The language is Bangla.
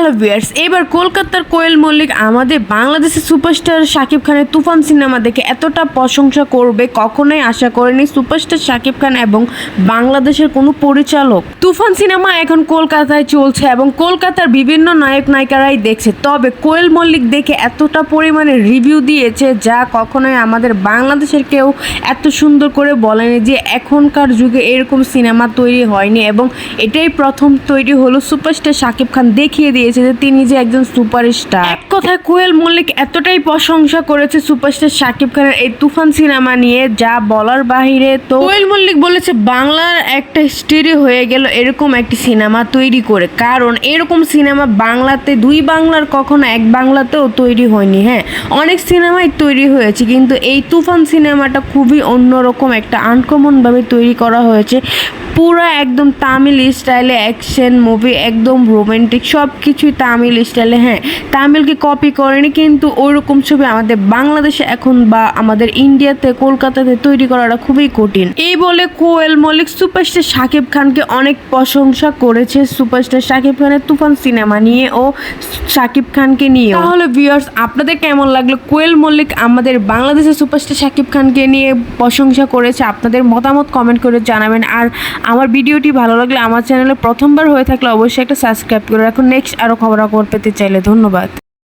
হ্যালো ভিয়ার্স এবার কলকাতার কোয়েল মল্লিক আমাদের বাংলাদেশের সুপারস্টার শাকিব খানের তুফান সিনেমা দেখে এতটা প্রশংসা করবে কখনোই আশা করেনি সুপারস্টার শাকিব খান এবং বাংলাদেশের কোনো পরিচালক। তুফান সিনেমা এখন কলকাতায় চলছে এবং কলকাতার বিভিন্ন নায়ক নায়িকারাই দেখছে। তবে কোয়েল মল্লিক দেখে এতটা পরিমাণে রিভিউ দিয়েছে যা কখনোই আমাদের বাংলাদেশের কেউ এত সুন্দর করে বলেনি যে এখনকার যুগে এরকম সিনেমা তৈরি হয়নি এবং এটাই প্রথম তৈরি হলো সুপারস্টার শাকিব খান দেখিয়ে দিয়েছে যে তিনি যে একজন সুপারস্টার। এক কথায় কোয়েল মল্লিক এতটাই প্রশংসা করেছে সুপারস্টার শাকিব খানের এই তুফান সিনেমা নিয়ে যা বলার বাহিরে তো কোয়েল মল্লিক বলেছে বাংলার একটা হিস্টরি হয়ে গেল এরকম একটি সিনেমা তৈরি করে। কারণ এরকম সিনেমা বাংলাতে দুই বাংলার কখনো এক বাংলাতেও তৈরি হয়নি হ্যাঁ? অনেক সিনেমাই তৈরি হয়েছে কিন্তু এই তুফান সিনেমাটা খুবই অন্যরকম একটা আনকমনভাবে তৈরি করা হয়েছে। পুরো একদম তামিল স্টাইলে অ্যাকশন মুভি, একদম রোমান্টিক সব কিছুই তামিল স্টাইলে হ্যাঁ। তামিলকে কপি করেনি, কিন্তু ওইরকম ছবি আমাদের বাংলাদেশে এখন বা আমাদের ইন্ডিয়াতে, কলকাতাতে তৈরি করাটা খুবই কঠিন। এই বলে কোয়েল মল্লিক সুপারস্টার শাকিব খানকে অনেক প্রশংসা করেছে। সুপারস্টার শাকিব খানের তুফান সিনেমা নিয়ে ও শাকিব খানকে নিয়ে তাহলে ভিউয়ার্স আপনাদের কেমন লাগল? কোয়েল মল্লিক আমাদের বাংলাদেশের সুপারস্টার শাকিব খানকে নিয়ে প্রশংসা করেছে। আপনাদের মতামত কমেন্ট করে জানাবেন। আর আমার ভিডিওটি ভালো লাগলে আমার চ্যানেলে প্রথমবার হয়ে থাকলে অবশ্যই একটা সাবস্ক্রাইব করে রাখুন। নেক্সট আরও খবরাখবর পেতে চাইলে ধন্যবাদ।